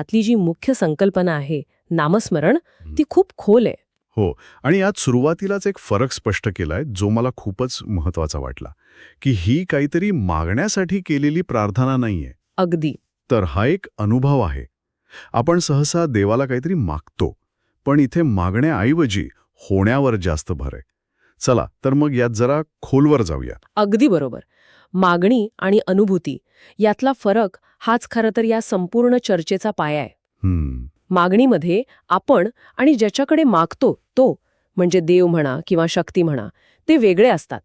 यातली जी मुख्य संकल्पना आहे नामस्मरण ती खूप खोल आहे. हो आणि यात सुरुवातीलाच एक फरक स्पष्ट केलाय जो मला खूपच महत्त्वाचा वाटला की ही काहीतरी मागण्यासाठी केलेली प्रार्थना नाहीये. अगदी. तर हा एक अनुभव आहे. आपण सहसा देवाला काहीतरी मागतो पण इथे मागण्याऐवजी होण्यावर जास्त भर आहे. चला तर मग यात जरा खोलवर जाऊया. अगदी बरोबर. मागणी आणि अनुभूती यातला फरक हाच खरं तर या संपूर्ण चर्चेचा पाया आहे. मागणीमध्ये आपण आणि ज्याच्याकडे मागतो तो म्हणजे देव म्हणा किंवा शक्ती म्हणा ते वेगळे असतात.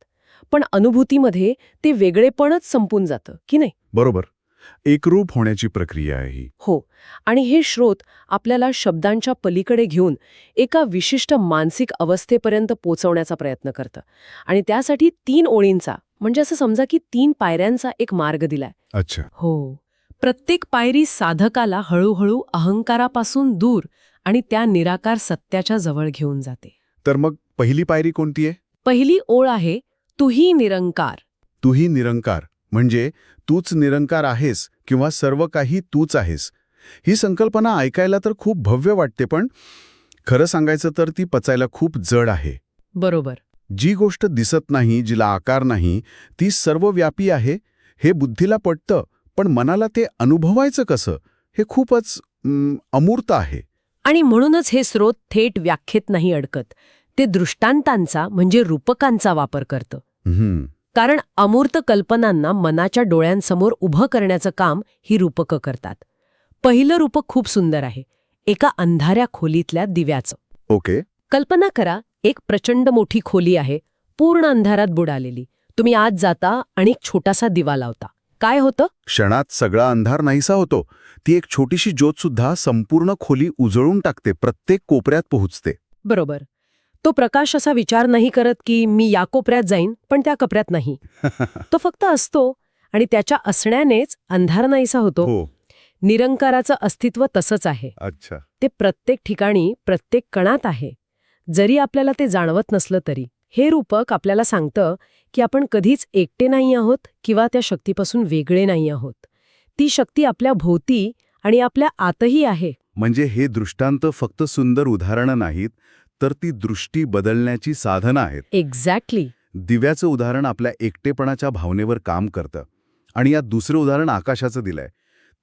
पण अनुभूतीमध्ये ते वेगळेपणच संपून जातं की नाही? बरोबर. एकरूप होण्याची प्रक्रिया आहे ही. हो. आणि हे श्रोत आपल्याला शब्दांच्या पलीकडे घेऊन एका विशिष्ट मानसिक अवस्थेपर्यंत पोचवण्याचा प्रयत्न करतं. आणि त्यासाठी तीन ओळींचा म्हणजे असं समजा की तीन पायऱ्यांचा एक मार्ग दिलाय. अच्छा. हो. प्रत्येक पायरी साधकाला हळूहळू अहंकारापासून दूर आणि त्या निराकार सत्याच्या जवळ घेऊन जाते. तर मग पहिली पायरी कोणती आहे? पहिली ओळ आहे तुही निरंकार. तूही निरंकार म्हणजे तूच निरंकार आहेस किंवा सर्व काही तूच आहेस. ही संकल्पना ऐकायला तर खूप भव्य वाटते पण खरं सांगायचं तर ती पचायला खूप जड आहे. बरोबर. जी गोष्ट दिसत नाही जिला आकार नाही ती सर्वव्यापी आहे हे बुद्धीला पटतं. पण मनाला ते अनुभवायचं कसं? हे खूपच अमूर्त आहे. आणि म्हणूनच हे स्रोत थेट व्याख्येत नाही अडकत. ते दृष्टांतांचा म्हणजे रूपकांचा वापर करतं. कारण अमूर्त कल्पनांना मनाच्या डोळ्यांसमोर उभं करण्याचं काम ही रूपकं करतात. पहिलं रूपक खूप सुंदर आहे. एका अंधाऱ्या खोलीतल्या दिव्याचं. ओके. कल्पना करा एक प्रचंड मोठी खोली आहे. पूर्ण अंधारात बुडालेली. तुम्ही आत जाता आणि एक छोटासा दिवा लावता. काय होतं? क्षणात सगळा अंधार नाहीसा होतो. ती एक छोटीशी ज्योत सुद्धा संपूर्ण खोली उजळून टाकते प्रत्येक कोपऱ्यात पोहोचते. बरोबर. तो प्रकाश असा विचार नाही करत की मी या कोपऱ्यात जाईन पण त्या कपऱ्यात नाही. तो फक्त असतो आणि त्याच्या असण्यानेच अंधार नाहीसा होतो. हो. निरंकाराचं अस्तित्व तसंच आहे. अच्छा. ते प्रत्येक ठिकाणी प्रत्येक कणात आहे. जरी आपल्याला ते जाणवत नसलं तरी. हे रूपक आपल्याला सांगतं की आपण कधीच एकटे नाही आहोत किंवा त्या शक्तीपासून वेगळे नाही आहोत. ती शक्ती आपल्या भोवती आणि आपल्या आतही आहे. म्हणजे हे दृष्टांत फक्त सुंदर उदाहरणं नाहीत तर ती दृष्टी बदलण्याची साधनं आहेत. एक्झॅक्टली दिव्याचं उदाहरण आपल्या एकटेपणाच्या भावनेवर काम करतं. आणि यात दुसरं उदाहरण आकाशाचं दिलंय.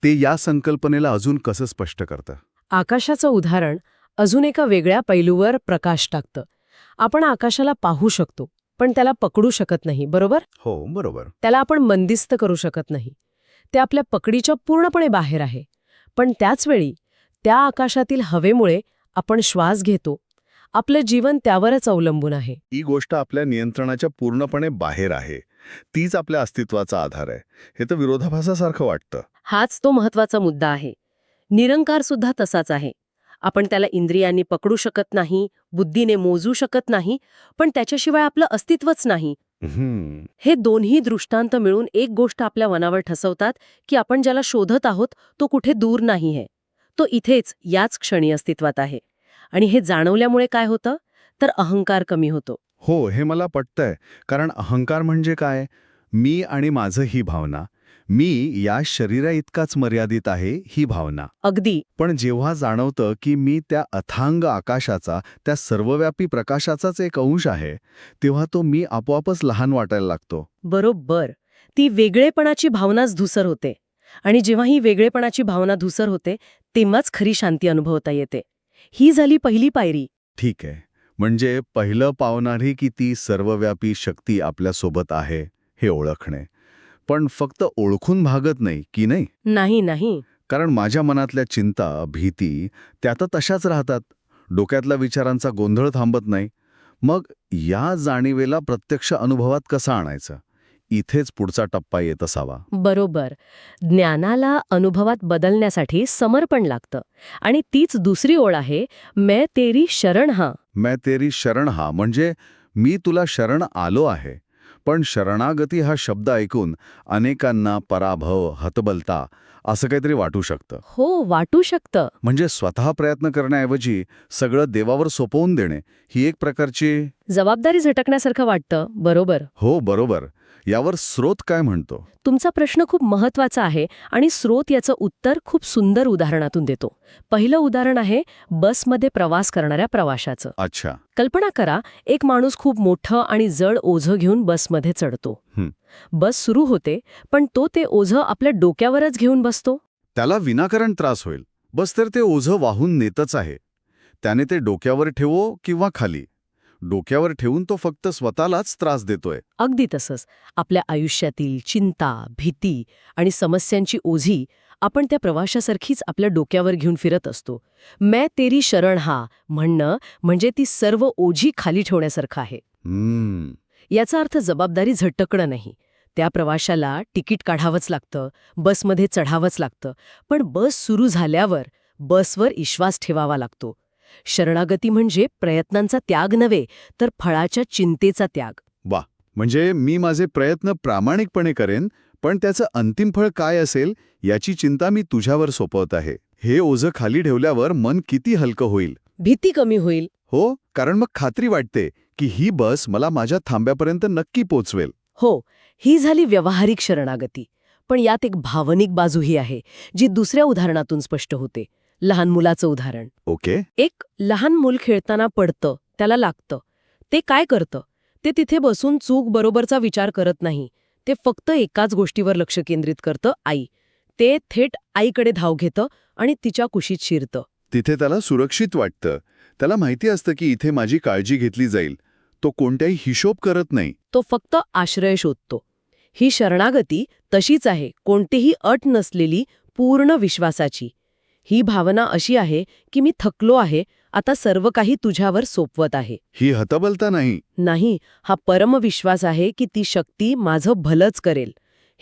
ते या संकल्पनेला अजून कसं स्पष्ट करतं? आकाशाचं उदाहरण अजून एका वेगळ्या पैलूवर प्रकाश टाकतं. आपण आकाशाला पाहू शकतो पण त्याला पकडू शकत नाही बरोबर? हो बरोबर. त्याला आपण मंदिस्त करू शकत नाही. ते आपल्या पकडीच्या पूर्णपणे बाहेर आहे. पण त्याचवेळी त्या आकाशातील हवेमुळे आपण श्वास घेतो. आपलं जीवन त्यावरच अवलंबून आहे. ही गोष्ट आपल्या नियंत्रणाच्या पूर्णपणे बाहेर आहे. तीच आपल्या अस्तित्वाचा आधार आहे. हे तर विरोधाभासासारखं वाटतं. हाच तो महत्त्वाचा मुद्दा आहे. निरंकार सुद्धा तसाच आहे. आपण त्याला इंद्रियांनी पकडू शकत नाही बुद्धीने मोजू शकत नाही पण त्याच्याशिवाय आपलं अस्तित्वच नाही. हे दोन्ही दृष्टांत मिळून एक गोष्ट आपल्या मनावर ठसवतात की आपण ज्याला शोधत आहोत तो कुठे दूर नाही आहे तो इथेच याच क्षणी अस्तित्वात आहे. आणि हे जाणवल्यामुळे काय होतं? तर अहंकार कमी होतो. हो हे मला पटतंय. कारण अहंकार म्हणजे काय? मी आणि माझं ही भावना. मी या शरीरा इतकाच मर्यादित आहे ही भावना. अगदी. पण जेव्हा जाणवतं की मी त्या अथांग आकाशाचा त्या सर्वव्यापी प्रकाशाचाच एक अंश आहे तेव्हा तो मी आपोआपच लहान वाटायला लागतो. बरोबर. ती वेगळेपणाची भावनाच धुसर होते. आणि जेव्हा ही वेगळेपणाची भावना धुसर होते तेव्हाच खरी शांती अनुभवता येते. ही झाली पहिली पायरी. ठीक आहे. म्हणजे पहिलं पावणारी की ती सर्वव्यापी शक्ती आपल्यासोबत आहे हे ओळखणे. पण फक्त ओळखून भागत नाही की नाही? नाही नाही. कारण माझ्या मनातल्या चिंता भीती त्या तर तशाच राहतात. डोक्यातल्या विचारांचा गोंधळ थांबत नाही. मग या जाणीवेला प्रत्यक्ष अनुभवात कसा आणायचं? इथेच पुढचा टप्पा येत असावा. बरोबर. ज्ञानाला अनुभवात बदलण्यासाठी समर्पण लागतं. आणि तीच दुसरी ओळ आहे मैं तेरी शरण हा. मैं तेरी शरण हा. म्हणजे मी तुला शरण आलो आहे. पण शरणागती हा शब्द ऐकून अनेकांना पराभव हतबलता असं काहीतरी वाटू शकतं. हो वाटू शकतं. म्हणजे स्वतः प्रयत्न करण्याऐवजी सगळं देवावर सोपवून देणे ही एक प्रकारची जबाबदारी झटकण्यासारखं वाटतं बरोबर. हो बरोबर. यावर स्रोत काय म्हणतो? तुमचा प्रश्न खूप महत्त्वाचा आहे आणि स्रोत याचं उत्तर खूप सुंदर उदाहरणातून देतो. पहिलं उदाहरण आहे बसमध्ये प्रवास करणाऱ्या प्रवाशाचं. अच्छा. कल्पना करा एक माणूस खूप मोठं आणि जड ओझं घेऊन बसमध्ये चढतो. बस सुरू होते पण तो ते ओझं आपल्या डोक्यावरच घेऊन बसतो. त्याला विनाकारण त्रास होईल. बस तर ते ओझं वाहून नेतच आहे. त्याने ते डोक्यावर ठेवो किंवा खाली. डोक्यावर ठेवून तो फक्त स्वतःलाच त्रास देतोय. अगदी तसंच. आपल्या आयुष्यातील चिंता भीती आणि समस्यांची ओझी आपण त्या प्रवाशासारखीच आपल्या डोक्यावर घेऊन फिरत असतो. मैं तेरी शरण हा म्हणणं म्हणजे ती सर्व ओझी खाली ठेवण्यासारखं आहे. हम्म. याचा अर्थ जबाबदारी झटकणं नाही. त्या प्रवाशाला तिकीट काढावंच लागतं बसमध्ये चढावंच लागतं पण बस सुरू झाल्यावर बसवर विश्वास ठेवावा लागतो. शरणागती म्हणजे प्रयत्नांचा त्याग नव्हे तर फळाच्या चिंतेचा त्याग. म्हणजे मी माझे प्रयत्न प्रामाणिकपणे करेन पण त्याचं अंतिम फळ काय असेल याची चिंता मी तुझ्यावर सोपवत आहे. हे ओझं खाली ठेवल्यावर मन किती हलकं होईल. भीती कमी होईल. हो कारण मग खात्री वाटते की ही बस मला माझ्या थांब्यापर्यंत नक्की पोचवेल. हो ही झाली व्यावहारिक शरणागती पण यात एक भावनिक बाजूही आहे जी दुसऱ्या उदाहरणातून स्पष्ट होते. लहान मुलाचं उदाहरण. ओके. एक लहान मूल खेळताना पडतं त्याला लागतं. ते काय करतं? ते तिथे बसून चूक बरोबरचा विचार करत नाही. ते फक्त एकाच गोष्टीवर लक्ष केंद्रित करतं आई. ते थेट आईकडे धाव घेतं आणि तिच्या कुशीत शिरतं. तिथे त्याला सुरक्षित वाटतं. त्याला माहिती असतं की इथे माझी काळजी घेतली जाईल. तो कोणत्याही हिशोब करत नाही. तो फक्त आश्रय शोधतो. ही शरणागती तशीच आहे कोणतीही अट नसलेली पूर्ण विश्वासाची. ही भावना अशी आहे की मी थकलो आहे आता सर्व काही तुझ्यावर सोपवत आहे. ही हतबलता नाही. नाही हा परमविश्वास आहे की ती शक्ती माझं भलंच करेल.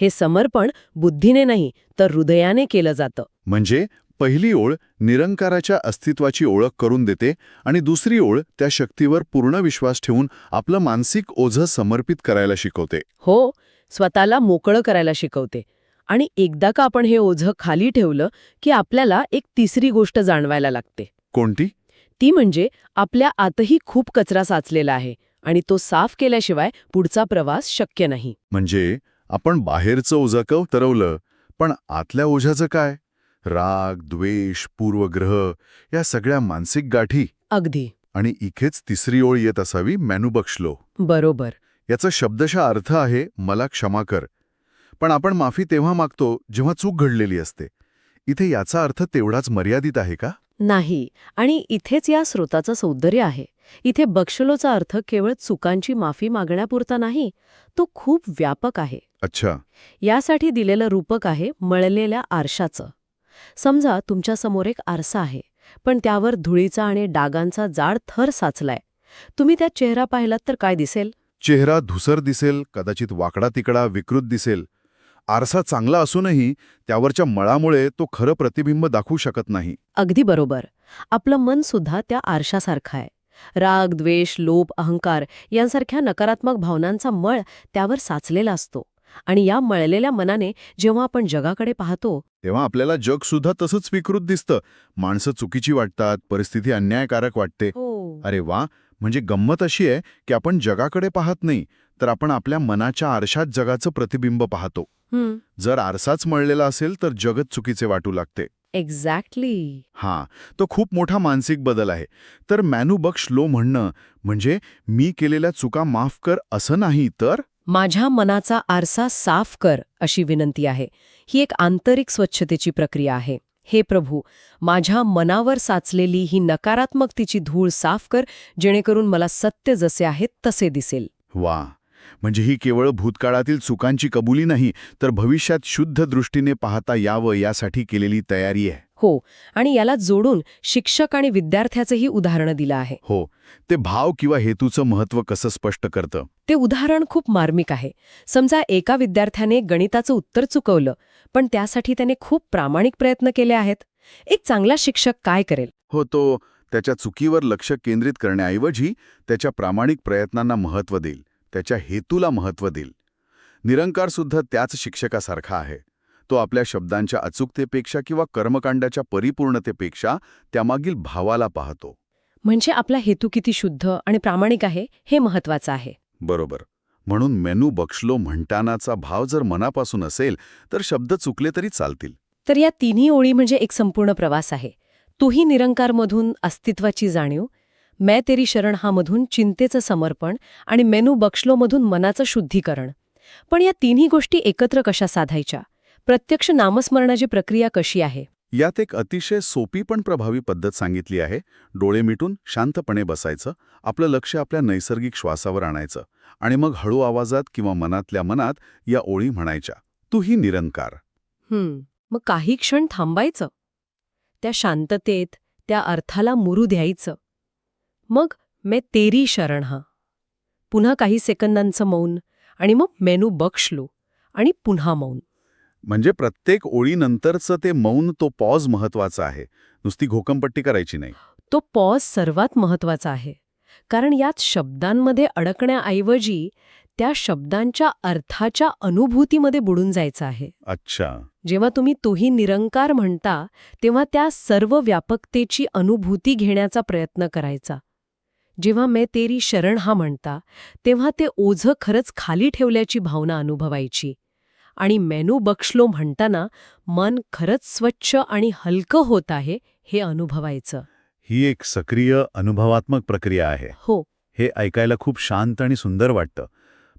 हे समर्पण बुद्धीने नाही तर हृदयाने केलं जातं. म्हणजे पहिली ओळ निरंकाराच्या अस्तित्वाची ओळख करून देते आणि दुसरी ओळ त्या शक्तीवर पूर्ण विश्वास ठेवून आपलं मानसिक ओझं समर्पित करायला शिकवते. हो स्वतःला मोकळं करायला शिकवते. आणि एकदा का आपण हे ओझं खाली ठेवलं की आपल्याला एक तिसरी गोष्ट जाणवायला लागते. कोणती? ती म्हणजे आपल्या आतही खूप कचरा साचलेला आहे आणि तो साफ केल्याशिवाय पुढचा प्रवास शक्य नाही. म्हणजे आपण बाहेरचं ओझं कव तरवलं पण आतल्या ओझ्याचं काय? राग द्वेष पूर्वग्रह या सगळ्या मानसिक गाठी. अगदी. आणि इखेच तिसरी ओळ येत असावी मॅनुबक्षलो बरोबर. याचा शब्दशः अर्थ आहे मला क्षमा कर. पण आपण माफी तेव्हा मागतो जेव्हा चूक घडलेली असते. इथे याचा अर्थ तेवढाच मर्यादित आहे का? नाही. आणि इथेच या स्रोताचं सौंदर्य आहे. इथे बक्षलोचा अर्थ केवळ चुकांची माफी मागण्यापुरता नाही तो खूप व्यापक आहे. अच्छा. यासाठी दिलेलं रूपक आहे मळलेल्या आरशाचं. समजा तुमच्यासमोर एक आरसा आहे पण त्यावर धुळीचा आणि डागांचा जाड थर साचलाय. तुम्ही त्यात चेहरा पाहिलात तर काय दिसेल? चेहरा धुसर दिसेल कदाचित वाकडा तिकडा विकृत दिसेल आरसा चांगला असूनही त्यावरच्या मळामुळे तो खरं प्रतिबिंब दाखवू शकत नाही. अगदी बरोबर. आपलं मन सुद्धा त्या आरशासारखं आहे. राग द्वेष लोभ अहंकार यांसारख्या नकारात्मक भावनांचा मळ त्यावर साचलेला असतो. आणि या मळलेल्या मनाने जेव्हा आपण जगाकडे पाहतो तेव्हा आपल्याला जग सुद्धा तसंच विकृत दिसतं. माणसं चुकीची वाटतात परिस्थिती अन्यायकारक वाटते. हो. अरे वा! म्हणजे गंमत अशी आहे की आपण जगाकडे पाहत नाही तर आपण आपल्या मनाच्या आरशात जगाचं प्रतिबिंब पाहतो. जर आरसाच मळलेला असेल तर जगत चुकीचे वाटू लागते. एक्झॅक्टली हां तो खूप मोठा मानसिक बदल आहे. तर मॅनुबक्ष लो म्हणणं म्हणजे मी केलेल्या चुका माफ कर असं नाही तर? माझ्या मनाचा आरसा साफ कर अशी विनंती आहे. ही एक आंतरिक स्वच्छतेची प्रक्रिया आहे. हे प्रभू माझ्या मनावर साचलेली ही नकारात्मकतेची धूळ साफ कर जेणेकरून मला सत्य जसे आहे तसे दिसेल. वा म्हणजे ही केवळ भूतकाळातील चुकांची कबुली नाही तर भविष्यात शुद्ध दृष्टीने पाहता यावं यासाठी केलेली तयारी आहे. हो आणि याला जोडून शिक्षक आणि विद्यार्थ्याचंही उदाहरण दिलं आहे. हो ते भाव किंवा हेतूचं महत्त्व कसं स्पष्ट करतं? ते उदाहरण खूप मार्मिक आहे. समजा एका विद्यार्थ्याने गणिताचं उत्तर चुकवलं पण त्यासाठी त्याने खूप प्रामाणिक प्रयत्न केले आहेत. एक चांगला शिक्षक काय करेल? हो तो त्याच्या चुकीवर लक्ष केंद्रित करण्याऐवजी त्याच्या प्रामाणिक प्रयत्नांना महत्त्व देईल. त्याच्या हेतूला महत्त्व देईल. निरंकार सुद्धा त्याच शिक्षकासारखा आहे. तो आपल्या शब्दांच्या अचूकतेपेक्षा किंवा कर्मकांडाच्या परिपूर्णतेपेक्षा त्यामागील भावाला पाहतो. म्हणजे आपला हेतू किती शुद्ध आणि प्रामाणिक आहे हे महत्वाचं आहे. बरोबर. म्हणून मेनू बक्षलो म्हणतानाचा भाव जर मनापासून असेल तर शब्द चुकले तरी चालतील. तर या तिन्ही ओळी म्हणजे एक संपूर्ण प्रवास आहे. तूही निरंकारमधून अस्तित्वाची जाणीव मैं तेरी शरण हा मधून चिंतेचं समर्पण आणि मेनू बक्षलोमधून मनाचं शुद्धीकरण. पण या तिन्ही गोष्टी एकत्र कशा साधायच्या? प्रत्यक्ष नामस्मरणाची प्रक्रिया कशी आहे? यात एक अतिशय सोपी पण प्रभावी पद्धत सांगितली आहे. डोळे मिटून शांतपणे बसायचं आपलं लक्ष आपल्या नैसर्गिक श्वासावर आणायचं आणि मग हळू आवाजात किंवा मनातल्या मनात या ओळी म्हणायच्या निरंकार. हं, मग काही क्षण थांबायचं? त्या शांततेत त्या अर्थाला मुरू द्यायचं? मग मैं तेरी शरण हा. पुन्हा काही सेकंदांचं मौन आणि मग मेनू बक्षलो आणि पुन्हा मौन. म्हणजे प्रत्येक ओळीनंतरचं ते मौन तो पॉज महत्त्वाचा आहे. नुसती घोकंपट्टी करायची नाही. तो पॉज सर्वात महत्त्वाचा आहे. कारण यात शब्दांमध्ये अडकण्याऐवजी त्या शब्दांच्या अर्थाच्या अनुभूतीमध्ये बुडून जायचं आहे. अच्छा. जेव्हा तुम्ही तोही निरंकार म्हणता तेव्हा त्या सर्व व्यापकतेची अनुभूती घेण्याचा प्रयत्न करायचा. जेव्हा मैं तेरी शरण हा म्हणता तेव्हा ते ओझं खरंच खाली ठेवल्याची भावना अनुभवायची. आणि मेनू बक्षलो म्हणताना मन खरंच स्वच्छ आणि हलकं होत आहे हे अनुभवायचं. ही एक सक्रिय अनुभवात्मक प्रक्रिया आहे. हो. हे ऐकायला खूप शांत आणि सुंदर वाटतं.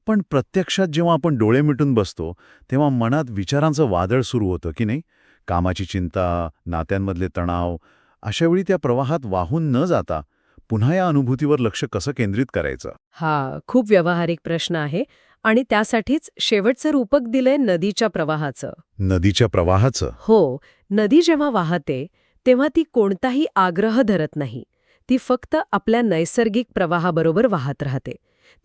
पण प्रत्यक्षात जेव्हा आपण डोळे मिटून बसतो तेव्हा मनात विचारांचं वादळ सुरू होतं की नाही? कामाची चिंता नात्यांमधले तणाव अशावेळी त्या प्रवाहात वाहून न जाता पुन्हा या अनुभूतीवर लक्ष कसं केंद्रित करायचं? हा खूप व्यावहारिक प्रश्न आहे आणि त्यासाठीच शेवटचं रूपक दिलंय नदीच्या प्रवाहाचं. नदीच्या प्रवाहाचं? हो नदी जेव्हा वाहते तेव्हा ती कोणताही आग्रह धरत नाही. ती फक्त आपल्या नैसर्गिक प्रवाहाबरोबर वाहत राहते.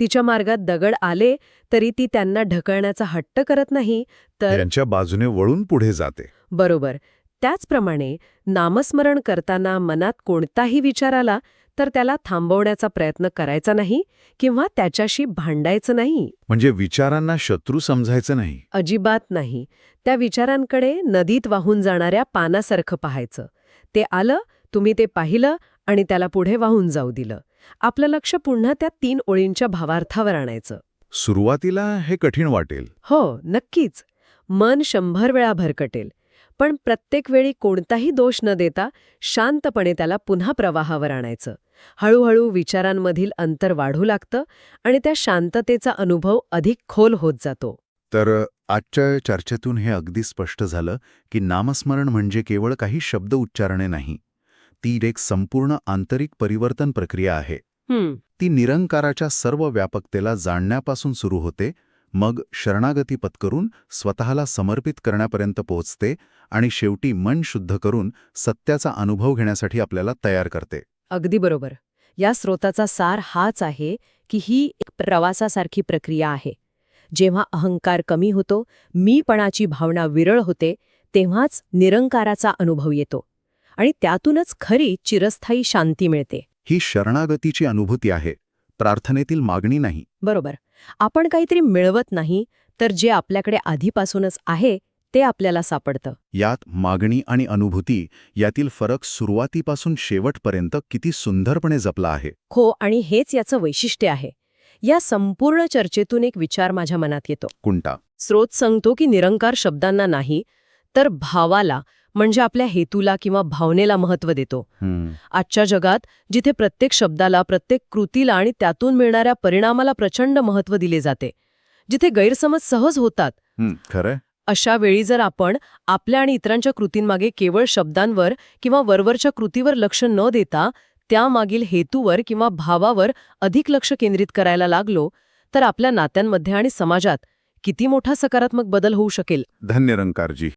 तिच्या मार्गात दगड आले तरी ती त्यांना ढकलण्याचा हट्ट करत नाही तर यांच्या बाजूने वळून पुढे जाते. बरोबर. त्याचप्रमाणे नामस्मरण करताना मनात कोणताही विचार आला तर त्याला थांबवण्याचा प्रयत्न करायचा नाही किंवा त्याच्याशी भांडायचं नाही. म्हणजे विचारांना शत्रू समजायचं नाही. अजिबात नाही. त्या विचारांकडे नदीत वाहून जाणाऱ्या पानासारखं पाहायचं. ते आलं तुम्ही ते पाहिलं आणि त्याला पुढे वाहून जाऊ दिलं. आपलं लक्ष पुन्हा त्या तीन ओळींच्या भावार्थावर आणायचं. सुरुवातीला हे कठीण वाटेल. हो नक्कीच. मन शंभर वेळा भरकटेल. पण प्रत्येक वेळी कोणताही दोष न देता शांतपणे त्याला पुन्हा प्रवाहावर आणायचं. हळूहळू विचारांमधील अंतर वाढू लागतं आणि त्या शांततेचा अनुभव अधिक खोल होत जातो. तर आजच्या चर्चेतून हे अगदी स्पष्ट झालं की नामस्मरण म्हणजे केवळ काही शब्द उच्चारणे नाही. ती एक संपूर्ण आंतरिक परिवर्तन प्रक्रिया आहे. ती निरंकाराच्या सर्व व्यापकतेला जाणण्यापासून सुरू होते मग शरणागती पत्करून स्वतःला समर्पित करण्यापर्यंत पोहोचते आणि शेवटी मन शुद्ध करून सत्याचा अनुभव घेण्यासाठी आपल्याला तयार करते. अगदी बरोबर. या स्रोताचा सार हाच आहे की ही एक प्रवासासारखी प्रक्रिया आहे. जेव्हा अहंकार कमी होतो मीपणाची भावना विरळ होते तेव्हाच निरंकाराचा अनुभव येतो आणि त्यातूनच खरी चिरस्थायी शांती मिळते. ही शरणागतीची अनुभूती आहे. प्रार्थनेतील मागणी नाही. बरोबर. आपण काहीतरी मिळवत नाही तर जे आपल्याकडे आधीपासूनच आहे ते आपल्याला सापडतं. यात मागणी आणि अनुभूती यातील फरक सुरुवातीपासून शेवटपर्यंत किती सुंदरपणे जपला आहे. हो आणि हेच याचं वैशिष्ट्य आहे. या संपूर्ण चर्चेतून एक विचार माझ्या मनात येतो. कुंटा. स्रोत सांगतो की निरंकार शब्दांना नाही तर भावाला म्हणजे आपल्या हेतूला किंवा भावनेला महत्त्व देतो. आजच्या जगात जिथे प्रत्येक शब्दाला प्रत्येक कृतीला आणि त्यातून मिळणाऱ्या परिणामाला प्रचंड महत्त्व दिले जाते. जिथे गैरसमज सहज होतात. खरंय. अशा वेळी जर आपण आपल्या आणि इतरांच्या कृतींमागे केवळ शब्दांवर किंवा वरवरच्या कृतीवर लक्ष न देता त्यामागील हेतूवर किंवा भावावर अधिक लक्ष केंद्रित करायला लागलो तर आपल्या नात्यांमध्ये आणि समाजात किती मोठा सकारात्मक बदल होऊ शकेल. धन्य रंकारजी